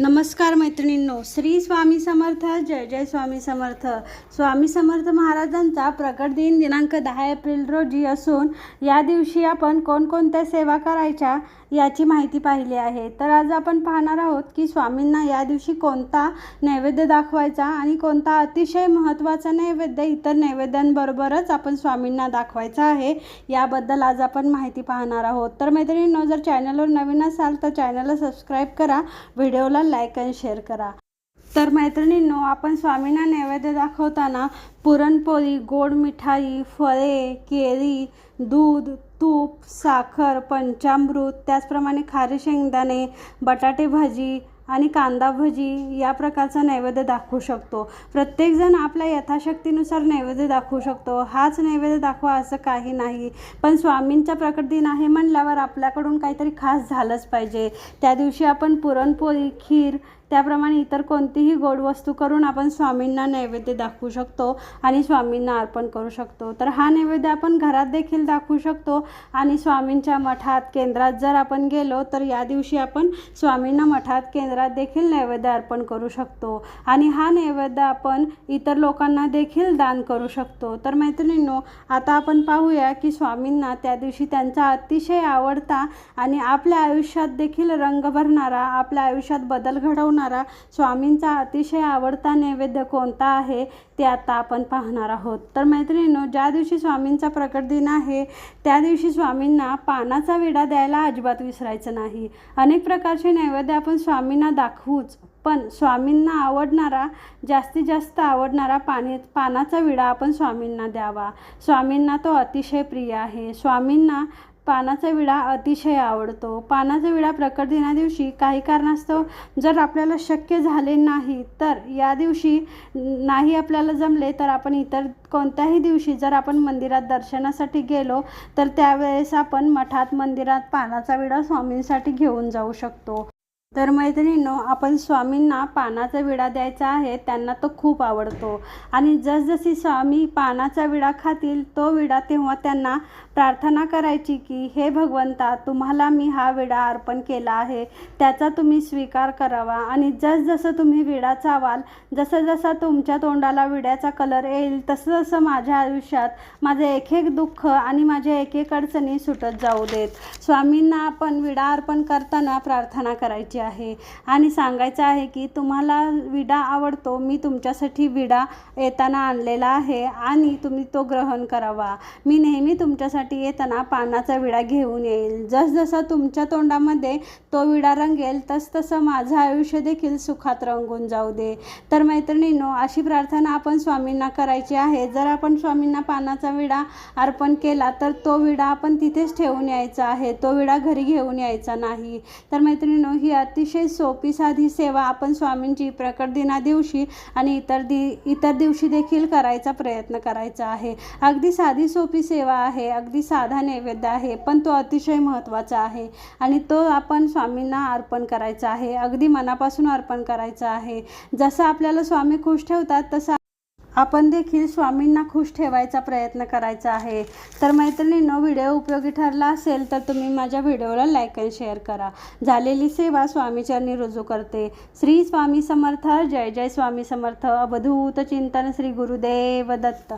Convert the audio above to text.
नमस्कार मैत्रिणींनो श्री स्वामी समर्थ जय जय स्वामी समर्थ. स्वामी समर्थ महाराजांचा प्रकट दिन दिनांक दहा एप्रिल रोजी असून या दिवशी आपण कोणकोणत्या सेवा करायच्या याची माहिती पाहिली आहे. तर आज आपण पाहणार आहोत की स्वामींना या दिवशी कोणता नैवेद्य दाखवायचा आणि कोणता अतिशय महत्त्वाचा नैवेद्य इतर नैवेद्यांबरोबरच आपण स्वामींना दाखवायचा आहे याबद्दल आज आपण माहिती पाहणार आहोत. तर मैत्रिणींनो जर चॅनलवर नवीन असाल तर चॅनलला सबस्क्राईब करा. व्हिडिओला लाईक आणि शेअर करा. तर मैत्रिणींनो आपण स्वामींना नैवेद्य दाखवताना पुरणपोळी गोड मिठाई फळे केळी दूध तूप साखर पंचामृत त्याचप्रमाणे खारे शेंगदाणे बटाटे भाजी आणि कांदा भजी या प्रकारचा नैवेद्य दाखवू शकतो. प्रत्येकजण आपल्या यथाशक्तीनुसार नैवेद्य दाखवू शकतो. हाच नैवेद्य दाखवा असं काही नाही. पण स्वामींचा प्रकटदिन आहे म्हणल्यावर आपल्याकडून काहीतरी खास झालंच पाहिजे. त्या दिवशी आपण पुरणपोळी खीर त्याप्रमाणे इतर कोणतीही गोड वस्तू करून आपण स्वामींना नैवेद्य दाखवू शकतो आणि स्वामींना अर्पण करू शकतो. तर हा नैवेद्य आपण घरात देखील दाखवू शकतो आणि स्वामींच्या मठात केंद्रात जर आपण गेलो तर या दिवशी आपण स्वामींना मठात केंद्रात देखील नैवेद्य अर्पण करू शकतो. आणि हा नैवेद्य आपण इतर लोकांना देखील दान करू शकतो. तर मैत्रिणींनो आता आपण पाहूया की स्वामींना त्या दिवशी त्यांचा अतिशय आवडता आणि आपल्या आयुष्यात देखील रंग भरणारा आपल्या आयुष्यात बदल घडवणारा स्वामींचा अतिशय आवडता नैवेद्य कोणता आहे ते आता आपण पाहणार आहोत. तर मैत्रिणींनो ज्या दिवशी स्वामींचा प्रकट दिन आहे त्या दिवशी स्वामींना पानाचा विडा द्यायला अजिबात विसरायचं नाही. अनेक प्रकारचे नैवेद्य आपण स्वामींना दाखवूच पण स्वामींना आवडणारा जास्तीत जास्त आवडणारा पाणी पानाचा विडा आपण स्वामींना द्यावा. स्वामींना तो अतिशय प्रिय आहे. स्वामींना पानाचा विडा अतिशय आवडतो. पानाचा विडा प्रकट दिना दिवशी काही कारणास्तव जर आपल्याला शक्य झाले नाही तर या दिवशी नाही आपल्याला जमले तर आपण इतर कोणत्याही दिवशी जर आपण मंदिरात दर्शनासाठी गेलो तर त्यावेळेस आपण मठात मंदिरात पानाचा विडा स्वामींसाठी घेऊन जाऊ शकतो. तर मैत्रिणींनो आपण स्वामींना पानाचा विडा द्यायचा आहे त्यांना तो खूप आवडतो. आणि जसजशी स्वामी पानाचा विडा खातील तो विडा तेव्हा त्यांना प्रार्थना करायची की हे भगवंता तुम्हाला मी हा विडा अर्पण केला आहे. त्याचा तुम्ही स्वीकार करावा आणि जसजसं तुम्ही विडा चावाल जसं जसं तुमच्या तोंडाला विड्याचा कलर येईल तसं जसं माझ्या आयुष्यात माझे एक एक दुःख आणि माझ्या एक एक अडचणी सुटत जाऊ देत. स्वामींना आपण विडा अर्पण करताना प्रार्थना करायची आहे. आणि सांगायचं आहे की तुम्हाला विडा आवडतो मी तुमच्यासाठी विडा येताना आणलेला आहे आणि तुम्ही तो ग्रहण करावा. मी नेहमी तुमच्यासाठी येताना पानाचा विडा घेऊन येईल. जसजसा तुमच्या तोंडामध्ये तो विडा रंगेल तसतसं माझं आयुष्य देखील सुखात रंगून जाऊ दे. तर मैत्रिणींनो अशी प्रार्थना आपण स्वामींना करायची आहे. जर आपण स्वामींना पानाचा विडा अर्पण केला तर तो विडा आपण तिथेच ठेवून यायचा आहे. तो विडा घरी घेऊन यायचा नाही. तर मैत्रिणींनो ही अतिशय सोपी साधी सेवा आपण स्वामींची प्रकट दिना दिवशी आणि इतर दि इतर दिवशी देखील करायचा प्रयत्न करायचा आहे. अगदी साधी सोपी सेवा आहे. अगदी साधा नैवेद्य आहे पण तो अतिशय महत्त्वाचा आहे. आणि तो आपण स्वामींना अर्पण करायचा आहे. अगदी मनापासून अर्पण करायचा आहे. जसं आपल्याला स्वामी खुश ठेवतात तसं आपण देखील स्वामींना खुश ठेवायचा प्रयत्न करायचा आहे. तर मैत्रिणींनो व्हिडिओ उपयोगी ठरला असेल तर तुम्ही माझ्या व्हिडिओला लाईक अँड शेअर करा. झालेली सेवा स्वामीचरणी रुजू करते. श्री स्वामी समर्थ जय जय स्वामी समर्थ. अवधूत चिंतन श्री गुरुदेव दत्त.